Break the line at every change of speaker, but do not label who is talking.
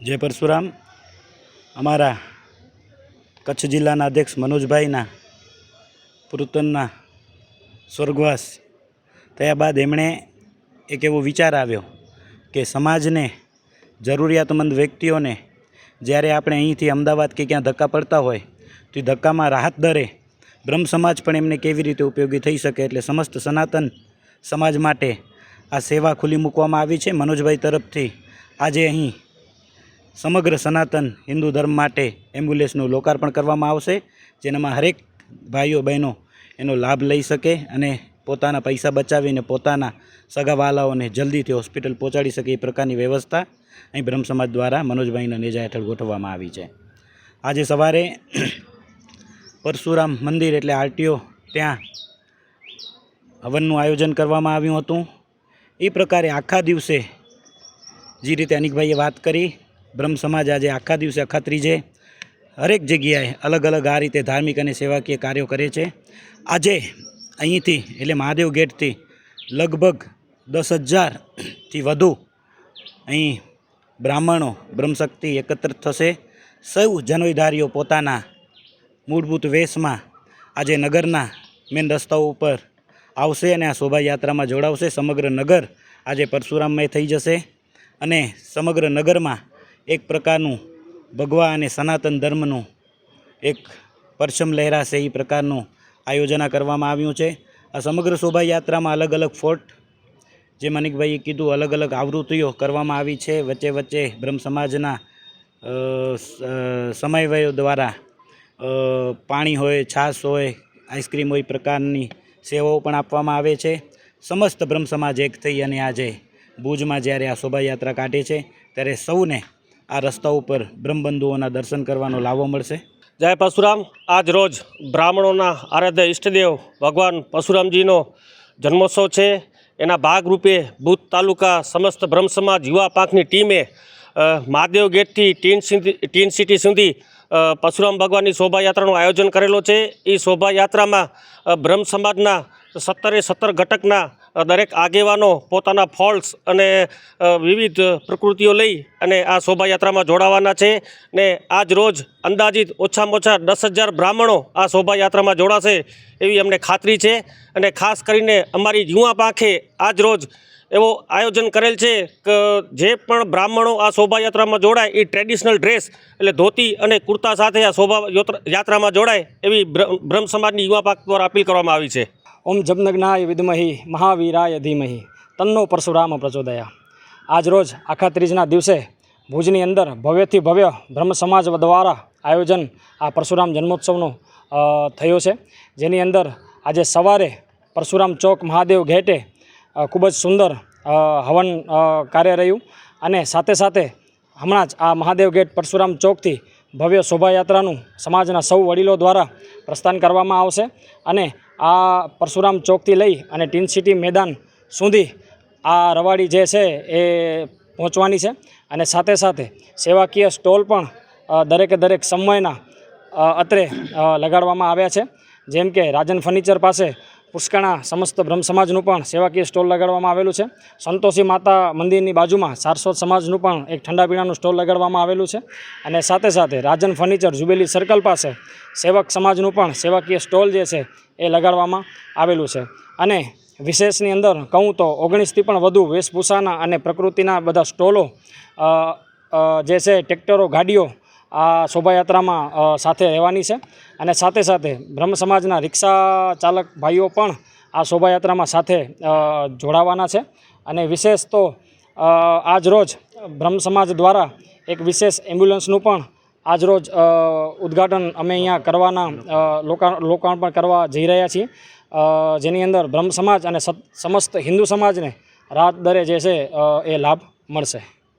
જય પરશુરામ. અમારા કચ્છ જિલ્લાના અધ્યક્ષ મનોજભાઈના, પુરુતનના સ્વર્ગવાસ થયા બાદ એમણે એક એવો વિચાર આવ્યો કે સમાજને જરૂરિયાતમંદ વ્યક્તિઓને જ્યારે આપણે અહીંથી અમદાવાદ કે ક્યાં ધક્કા પડતા હોય, તો એ ધક્કામાં રાહત દરે બ્રહ્મ સમાજ પણ એમને કેવી રીતે ઉપયોગી થઈ શકે એટલે સમસ્ત સનાતન સમાજ માટે આ સેવા ખુલ્લી મૂકવામાં આવી છે. મનોજભાઈ તરફથી આજે અહીં સમગ્ર સનાતન હિન્દુ ધર્મ માટે એમ્બ્યુલન્સનું લોકાર્પણ કરવામાં આવશે, જેનામાં હરેક ભાઈઓ બહેનો એનો લાભ લઈ શકે અને પોતાના પૈસા બચાવીને પોતાના સગાવાલાઓને જલ્દીથી હોસ્પિટલ પહોંચાડી શકે એ પ્રકારની વ્યવસ્થા અહીં બ્રહ્મ સમાજ દ્વારા મનોજભાઈના નેજા હેઠળ ગોઠવવામાં આવી છે. આજે સવારે પરશુરામ મંદિર એટલે આરટીઓ ત્યાં હવનનું આયોજન કરવામાં આવ્યું હતું. એ પ્રકારે આખા દિવસે જે રીતે અનિકભાઈએ વાત કરી બ્રહ્મ સમાજ આજે આખા દિવસે અખાત્રીજે હરેક જગ્યાએ અલગ અલગ આ રીતે ધાર્મિક અને સેવાકીય કાર્યો કરે છે. આજે અહીંથી એટલે મહાદેવ ગેટથી લગભગ દસ હજારથી વધુ અહીં બ્રાહ્મણો બ્રહ્મશક્તિ એકત્રિત થશે. સૌ જનોઈધારીઓ પોતાના મૂળભૂત વેશમાં આજે નગરના મેન રસ્તાઓ ઉપર આવશે અને આ શોભાયાત્રામાં જોડાવશે. સમગ્ર નગર આજે પરશુરામમય થઈ જશે અને સમગ્ર નગરમાં એક પ્રકારનું ભગવા અને સનાતન ધર્મનું એક પરચમ લહેરાશે એ પ્રકારનું આયોજના કરવામાં આવ્યું છે. આ સમગ્ર શોભાયાત્રામાં અલગ અલગ ફોર્ટ જે મનિકભાઈએ કીધું અલગ અલગ આવૃત્તિઓ કરવામાં આવી છે. વચ્ચે વચ્ચે બ્રહ્મ સમાજના અ, સ- અ, સમન્વયો દ્વારા પાણી હોય છાશ હોય આઈસ્ક્રીમ હોય પ્રકારની સેવાઓ પણ આપવામાં આવે છે. સમસ્ત બ્રહ્મ સમાજ એક થઈ અને આજે ભુજમાં જ્યારે આ શોભાયાત્રા કાઢે છે ત્યારે સૌને આ રસ્તા ઉપર બ્રહ્મબંધુઓના દર્શન કરવાનો લાવો મળશે.
જય પરશુરામ. આજ રોજ બ્રાહ્મણોના આરાધ્ય ઈષ્ટદેવ ભગવાન પરશુરામજીનો જન્મોત્સવ છે. એના ભાગરૂપે ભૂત તાલુકા સમસ્ત બ્રહ્મ સમાજ યુવા પાંખની ટીમે મહાદેવ ગેટથી ટીન ટીન સિટી સુધી પરશુરામ ભગવાનની શોભાયાત્રાનું આયોજન કરેલો છે. એ શોભાયાત્રામાં બ્રહ્મ સમાજના સત્તરે સત્તર ઘટકના દરેક આગેવાનો પોતાના ફોલ્સ અને વિવિધ પ્રકૃતિઓ લઈ અને આ શોભાયાત્રામાં જોડાવાના છે ને આજ રોજ અંદાજિત ઓછામાં ઓછા દસ હજાર બ્રાહ્મણો આ શોભાયાત્રામાં જોડાશે એવી અમને ખાતરી છે અને ખાસ કરીને અમારી યુવા પાંખે આજ રોજ એવો આયોજન કરેલ છે કે જે પણ બ્રાહ્મણો આ શોભાયાત્રામાં જોડાય એ ટ્રેડિશનલ ડ્રેસ એટલે ધોતી અને કુર્તા સાથે આ શોભા યાત્રામાં જોડાય એવી બ્રહ્મ સમાજની યુવા પાક દ્વારા અપીલ કરવામાં આવી છે.
ઓમ જમનગ્નાય વિદ્મહી મહાવીરાય ધીમહી. તન્નો પરશુરામ પ્રચોદયા. આજરોજ આખા ત્રીજના દિવસે ભુજની અંદર ભવ્યથી ભવ્ય બ્રહ્મ સમાજ દ્વારા આયોજન આ પરશુરામ જન્મોત્સવનો થયો છે. જેની અંદર આજે સવારે પરશુરામ ચોક મહાદેવ ઘેટે ખૂબ જ સુંદર હવન કાર્ય રહ્યું અને સાથે સાથે હમણાં જ આ મહાદેવ ગેટ પરશુરામ ચોકથી ભવ્ય શોભાયાત્રાનું સમાજના સૌ વડીલો દ્વારા પ્રસ્થાન કરવામાં આવશે અને આ પરશુરામ ચોકથી લઈ અને ટીન સિટી મેદાન સુધી આ રવાડી જે છે એ પહોંચવાની છે. અને સાથે સાથે સેવાકીય સ્ટોલ પણ દરેકે દરેક સમયના અત્રે લગાડવામાં આવ્યા છે. જેમ કે રાજન ફર્નિચર પાસે પુષ્કણા સમસ્ત બ્રહ્મ સમાજનું પણ સેવાકીય સ્ટોલ લગાડવામાં આવેલું છે. સંતોષી માતા મંદિરની બાજુમાં સારસ્વત સમાજનું પણ એક ઠંડા પીણાનું સ્ટોલ લગાડવામાં આવેલું છે. અને સાથે સાથે રાજન ફર્નિચર જુબેલી સર્કલ પાસે સેવક સમાજનું પણ સેવાકીય સ્ટોલ જે છે એ લગાડવામાં આવેલું છે. અને વિશેષની અંદર કહું તો ઓગણીસથી પણ વધુ વેશભૂષાના અને પ્રકૃતિના બધા સ્ટોલો જે છે, ટ્રેક્ટરો, ગાડીઓ આ શોભાયાત્રામાં સાથે રહેવાની છે. અને સાથે સાથે બ્રહ્મ સમાજના રિક્ષા ચાલક ભાઈઓ પણ આ શોભાયાત્રામાં સાથે જોડાવાના છે. અને વિશેષ તો આજ રોજ બ્રહ્મ સમાજ દ્વારા એક વિશેષ એમ્બ્યુલન્સનું પણ આજ રોજ ઉદ્ઘાટન અમે અહીંયા કરવાના લોકા, લોકાર્પણ કરવા જઈ રહ્યા છીએ. જેની અંદર બ્રહ્મ સમાજ અને સમસ્ત હિન્દુ સમાજને રાત દરે જે છે એ લાભ મળશે.